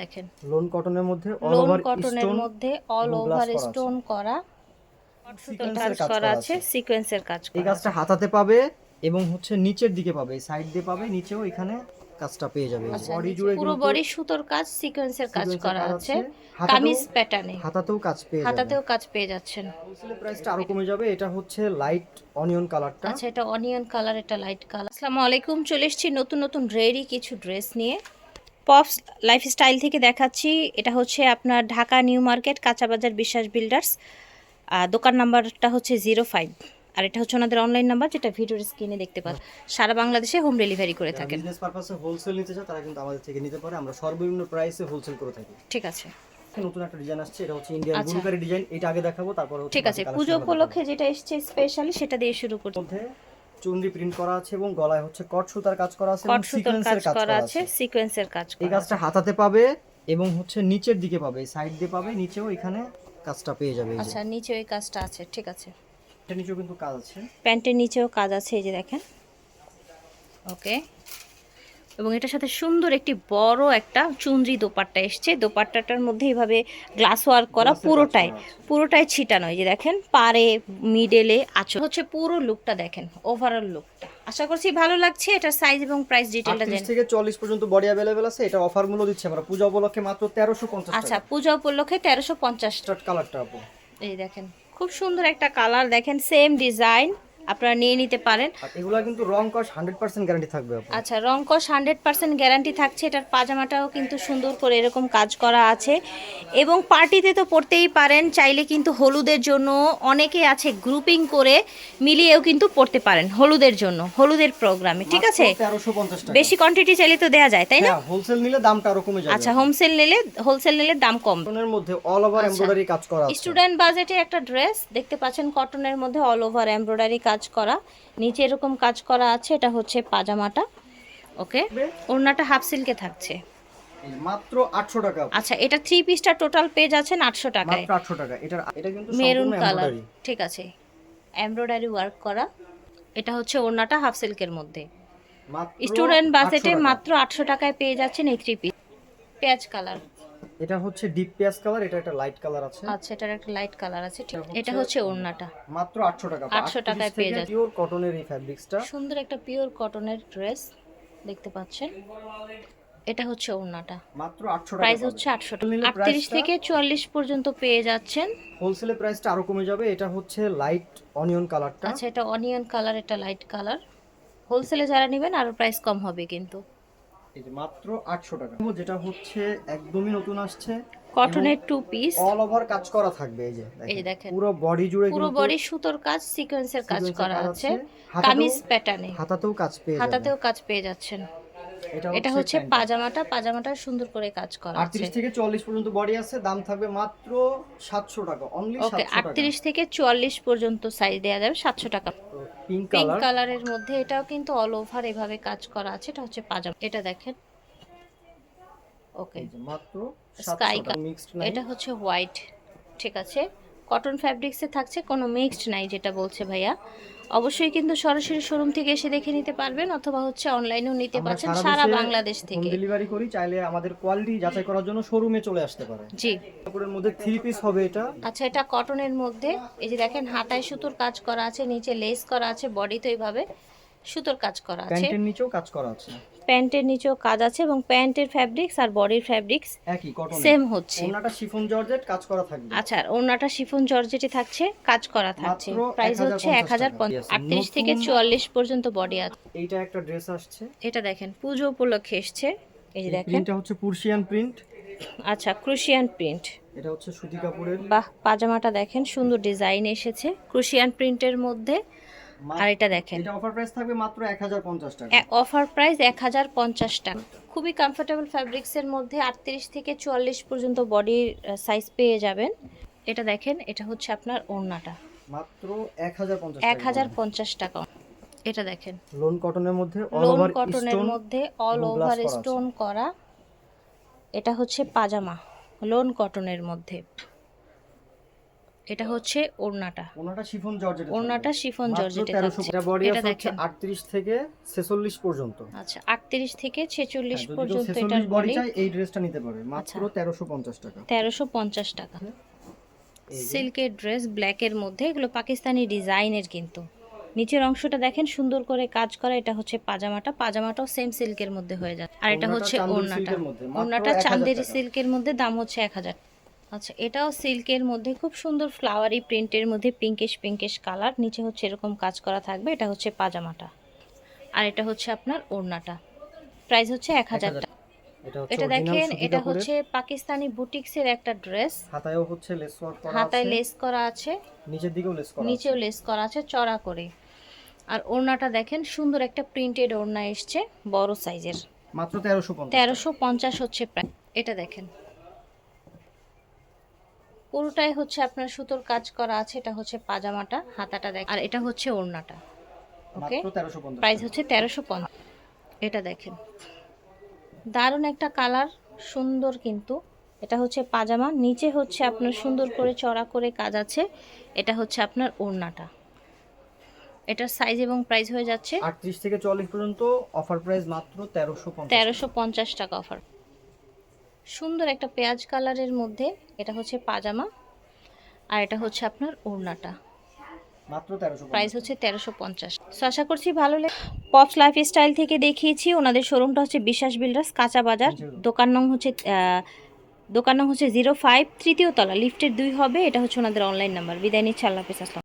দেখেন। লোন কটনের মধ্যে অল ওভার কটনের মধ্যে অল ওভার স্টোন করা কাজ করা আছে। সিকোয়েন্সের কাজ এই কাজটা হাতাতে পাবে এবং হচ্ছে নিচের দিকে পাবে সাইড দিয়ে পাবে নিচেও এখানে কাজটা পেয়ে যাবে। আচ্ছা, বডি জুড়ে পুরো বডি সুতোর কাজ সিকোয়েন্সের কাজ করা আছে। কামিজ প্যাটার্নে হাতাতেও কাজ পেয়ে হাতাতেও কাজ পেয়ে যাচ্ছেন। হোলসেলের প্রাইসটা আরও কমে যাবে এটা হচ্ছে লাইট অনিয়ন কালারটা আচ্ছা এটা অনিয়ন কালার এটা লাইট কালার আসসালামু আলাইকুম চলে এসেছি নতুন নতুন রেডি কিছু ড্রেস নিয়ে। পপস লাইফস্টাইল থেকে দেখাচ্ছি। এটা হচ্ছে আপনার ঢাকা নিউ মার্কেট কাঁচাবাজার বিশ্বাস বিল্ডার্স। দোকান নাম্বারটা হচ্ছে জিরো ফাইভ। আর এটা হচ্ছে ওনাদের অনলাইন নাম্বার যেটা ভিডিওর স্ক্রিনে দেখতে পান সারা বাংলাদেশে হোম ডেলিভারি করে থাকেন। বিজনেস পারপাসে হোলসেল নিতে চায় তারা কিন্তু আমাদের থেকে নিতে পারে। আমরা সর্বনিম্ন প্রাইসে হোলসেল করে থাকি। ঠিক আছে। নতুন একটা ডিজাইন আসছে এটা হচ্ছে ইন্ডিয়ান। বুলগারি ডিজাইন এটা আগে দেখাবো তারপর ঠিক আছে। পুজো উপলক্ষে যেটা এসেছে স্পেশালি সেটা দিয়ে শুরু। মধ্যে চুনরি প্রিন্ট করা আছে এবং গলায় হচ্ছে কট সুতার কাজ করা আছে এবং কট সুতোর কাজ সিকোয়েন্সের কাজ করা আছে সিকোয়েন্সের কাজ এই করা কাজটা হাতাতে পাবে এবং হচ্ছে নিচের দিকে পাবে সাইড দিয়ে পাবে নিচেও এখানে কাজটা পেয়ে যাবে এই। আচ্ছা নিচে ওই কাজটা আছে ঠিক আছে। প্যান্টের নিচেও কিন্তু কাজ আছে। প্যান্টের নিচেও কাজ আছে এই যে দেখেন। ওকে এবং এটার সাথে সুন্দর একটি বড় একটা চুনরি দোপাট্টা এসছে দোপাট্টাটার মধ্যে এইভাবে গ্লাস ওয়ার্ক করা Glass এর কাজ পুরোটাই করা আছে। পুরোটাই ছিটানো এই যে দেখেন পারে মিডেলে আচর হচ্ছে পুরো লুকটা দেখেন ওভারঅল লুকটা আশা করছি ভালো লাগছে এটার সাইজ এবং প্রাইস ডিটেলটা 38 জানেন থেকে 40 পর্যন্ত বডি अवेलेबल আছে এটা অফার মূল্য দিচ্ছি আমরা পূজা উপলক্ষে মাত্র 1350 আচ্ছা টাকা পূজা উপলক্ষে তেরোশো পঞ্চাশ স্টার্ট কালারটা আপু এই দেখেন খুব সুন্দর একটা কালার দেখেন সেম ডিজাইন আপনারা নিয়ে নিতে পারেন। এগুলা কিন্তু রং কস 100% গ্যারান্টি থাকবে আচ্ছা রংকশ হান্ড্রেড পার্সেন্ট গ্যারান্টি থাকছে। এটার পাজামাটাও কিন্তু সুন্দর করে এরকম কাজ করা আছে। এবং পার্টিতে তো পড়তেই পারেন চাইলে কিন্তু হলুদের জন্য অনেকে আছে গ্রুপিং করে মিলিয়েও কিন্তু পড়তে পারেন হলুদের জন্য হলুদের প্রোগ্রামে ঠিক আছে? 1350 টাকা। বেশি কোয়ান্টিটি চাইলে তো দেওয়া যায় তাই না? হ্যাঁ হোলসেল নিলে দামটা আরও কমে যাবে। আচ্ছা হোলসেল নিলে হোলসেল নিলে দাম কম। কটনের মধ্যে অল ওভার। এমব্রয়ডারি কাজ করা আছে। স্টুডেন্ট বাজেটে একটা ড্রেস দেখতে পাচ্ছেন কটনের মধ্যে অল ওভার এমব্রয়ডারি কাজ করা। নিচে এরকম কাজ করা আছে এটা হচ্ছে পাজামাটা। ওকে? ওড়নাটা হাফ সিল্কে থাকছে। মাত্র 800 টাকা। আচ্ছা এটা থ্রি পিসটা টোটাল পেয়ে যাচ্ছেন আটশো টাকায়? মাত্র 800 টাকা। এটা এটা কিন্তু মেরুন কালার ঠিক আছে। এমব্রয়ডারি ওয়ার্ক করা। এটা হচ্ছে ওড়নাটা হাফ সিল্কের মধ্যে। স্টুডেন্ট 800 বাজেটে মাত্র আটশো টাকায় পেয়ে যাচ্ছেন এই থ্রি পিস পেঁয়াজ কালার এটা হচ্ছে ডিপ পেঁয়াজ কালার এটা একটা লাইট কালার আছে। আচ্ছা এটার একটা লাইট কালার আছে। ঠিক এটা হচ্ছে ওড়নাটা। মাত্র 800 টাকা। 800 টাকায় পেয়ে যাচ্ছে। পিওর কটনের এই ফ্যাব্রিক্সটা সুন্দর একটা পিওর কটনের ড্রেস দেখতে পাচ্ছেন। এটা হচ্ছে ওড়নাটা। মাত্র 800 টাকা প্রাইস হচ্ছে আটশো টাকা। নিলে আটত্রিশ price-টা- থেকে চুয়াল্লিশ পর্যন্ত পেয়ে যাচ্ছেন। হোলসেলের প্রাইসটা আরও কমে যাবে। এটা হচ্ছে লাইট অনিয়ন কালারটা আচ্ছা এটা অনিয়ন কালার এটা লাইট কালার হোলসেলে যারা নেবেন আরও প্রাইস কম হবে কিন্তু। এই যে মাত্র 800 টাকা। যেটা হচ্ছে একদমই নতুন আসছে। কটনের টু পিস অল ওভার কাজ করা থাকবে এই যে এই দেখেন। পুরো বডি জুড়ে পুরো বডি সুতোর কাজ সিকোয়েন্সের কাজ করা আছে। কামিজ প্যাটার্নে হাতাতেও কাজ পেয়ে হাতাতেও কাজ পেয়ে যাচ্ছেন। এটা হচ্ছে পাজামাটা পাজামাটা সুন্দর করে কাজ করা আছে। 38 থেকে 40 পর্যন্ত বডি আছে দাম থাকবে মাত্র 700 টাকা অনলি 700 টাকা। আটত্রিশ থেকে চুয়াল্লিশ পর্যন্ত সাইজ দেওয়া যাবে সাতশো টাকা। পিঙ্ক পিঙ্ক কালার কালারের মধ্যে এটাও কিন্তু অল ওভার এভাবে কাজ করা আছে এটা হচ্ছে পাজামা। এটা দেখেন। ওকে মাত্র 700 মিক্সড এটা হচ্ছে হোয়াইট ঠিক আছে? কটন ফ্যাব্রিক্সে থাকছে কোনো মিক্সড নাই যেটা বলছে ভাইয়া। অবশ্যই কিন্তু সরাসরি শোরুম থেকে এসে দেখে নিতে পারবেন অথবা হচ্ছে অনলাইনেও নিতে পারছেন সারা বাংলাদেশ থেকে। ডেলিভারি করি চাইলে আমাদের কোয়ালিটি যাচাই করার জন্য শোরুমে চলে আসতে পারে। জি। কাপড়ের মধ্যে থ্রি পিস হবে এটা। আচ্ছা এটা কটনের মধ্যে এই যে দেখেন হাতায় সুতোর কাজ করা আছে নিচে লেস করা আছে বডি তো এইভাবে সুতোর কাজ করা আছে। প্যান্টের নিচেও কাজ করা আছে। প্যান্টের নিচেও কাজ আছে এবং প্যান্টের ফ্যাব্রিক্স আর বডির ফ্যাব্রিক্স একই কটন সেম হচ্ছে। ওনাটা শিফন জর্জেট কাজ করা থাকবে। আচ্ছা ওনাটা শিফন জর্জেটে থাকছে কাজ করা থাকছে। প্রাইস হচ্ছে এক হাজার আটত্রিশ থেকে নতুন- চুয়াল্লিশ পর্যন্ত বডি আছে। এইটা একটা ড্রেস আসছে। এটা দেখেন পুজো উপলক্ষে এসছে। এই যে দেখেন। প্রিন্টটা হচ্ছে পুরশিয়ান প্রিন্ট আচ্ছা ক্রুশিয়ান প্রিন্ট এটা হচ্ছে সুতি কাপড়ের। বাহ পাজামাটা দেখেন সুন্দর ডিজাইন এসেছে। ক্রুশিয়ান প্রিন্টের মধ্যে আর এটা দেখেন। এটা অফার প্রাইস থাকবে মাত্র 1050 টাকা। অফার প্রাইস এক হাজার পঞ্চাশ টাকা। খুবই কমফোর্টেবল ফ্যাব্রিক্সের মধ্যে আটত্রিশ থেকে চুয়াল্লিশ পর্যন্ত বডির সাইজ পেয়ে যাবেন। এটা দেখেন এটা হচ্ছে আপনার ওড়নাটা। মাত্র 1050 এক হাজার পঞ্চাশ টাকা। এটা দেখেন। লোন কটনের মধ্যে অল লোন ওভার কটনের মধ্যে অল ওভার স্টোন করা এটা হচ্ছে পাজামা লোন কটনের মধ্যে। এটা হচ্ছে ওড়নাটা। ওনাটা শিফন জর্জেট ওড়নাটা শিফন জর্জেটে এটা এটা দেখেন। আটত্রিশ থেকে ছেচল্লিশ পর্যন্ত। আচ্ছা আটত্রিশ থেকে ছেচল্লিশ হ্যাঁ, যদি কেউ পর্যন্ত 46 এটার বডি চাই এই ড্রেসটা নিতে পারবে মাত্র আচ্ছা। তেরোশো পঞ্চাশ টাকা। তেরোশো পঞ্চাশ টাকা। সিল্কের ড্রেস ব্ল্যাকের মধ্যে। এগুলো পাকিস্তানি ডিজাইনের কিন্তু। নিচের অংশটা দেখেন সুন্দর করে কাজ করা। এটা হচ্ছে পাজামাটা। পাজামাটাও সেম সিল্কের মধ্যে হয়ে যাচ্ছে। আর এটা হচ্ছে ওড়নাটা। ওড়নাটা 1000 চান্দেরি সিল্কের মধ্যে। দাম হচ্ছে এক হাজার আচ্ছা এটাও সিল্কের মধ্যে খুব সুন্দর ফ্লাওয়ারি প্রিন্টের মধ্যে পিঙ্কিশ পিঙ্কিশ কালার নিচে হচ্ছে এরকম কাজ করা থাকবে এটা হচ্ছে পাজামাটা। আর এটা হচ্ছে আপনার ওড়নাটা। প্রাইস হচ্ছে এক হাজার টাকা। এটা দেখেন এটা হচ্ছে পাকিস্তানি বুটিক্সের একটা ড্রেস হাতায়ও হচ্ছে লেস ওয়ার্ক করা হাতায় লেস করা আছে। নিচের দিকেও লেস করা নিচেও লেস করা আছে চড়া করে। আর ওড়নাটা দেখেন সুন্দর একটা প্রিন্টেড ওড়না এসছে বড় সাইজের মাত্র তেরোশো পঞ্চাশ তেরোশো পঞ্চাশ হচ্ছে প্রায় এটা দেখেন। পুরোটাই হচ্ছে আপনার সুতোর কাজ করা আছে এটা হচ্ছে পাজামাটা হাতাটা দেখ আর এটা হচ্ছে ওড়নাটা ওকে? প্রাইস হচ্ছে তেরোশো পঞ্চাশ। এটা দেখেন। দারুণ একটা কালার সুন্দর কিন্তু। এটা হচ্ছে পাজামা নিচে হচ্ছে আপনার সুন্দর করে চড়া করে কাজ আছে এটা হচ্ছে আপনার ওড়নাটা। এটার সাইজ এবং প্রাইস হয়ে যাচ্ছে আটত্রিশ থেকে চল্লিশ পর্যন্ত অফার প্রাইস মাত্র তেরোশো তেরোশো পঞ্চাশ টাকা অফার সুন্দর একটা পেঁয়াজ কালারের মধ্যে এটা হচ্ছে পাজামা আর এটা হচ্ছে আপনার ওড়নাটা। মাত্র তেরোশো প্রাইস হচ্ছে তেরোশো পঞ্চাশ। সো আশা করছি ভালো লাগে পপস লাইফ স্টাইল থেকে দেখিয়েছি ওনাদের শোরুমটা হচ্ছে বিশ্বাস বিল্ডার্স কাঁচা বাজার। দোকান নং হচ্ছে দোকান নং হচ্ছে জিরো ফাইভ তৃতীয় তলা। লিফটের দুই হবে এটা হচ্ছে ওনাদের অনলাইন নাম্বার বিদায় নিচ্ছে আল্লাহ হাফিজ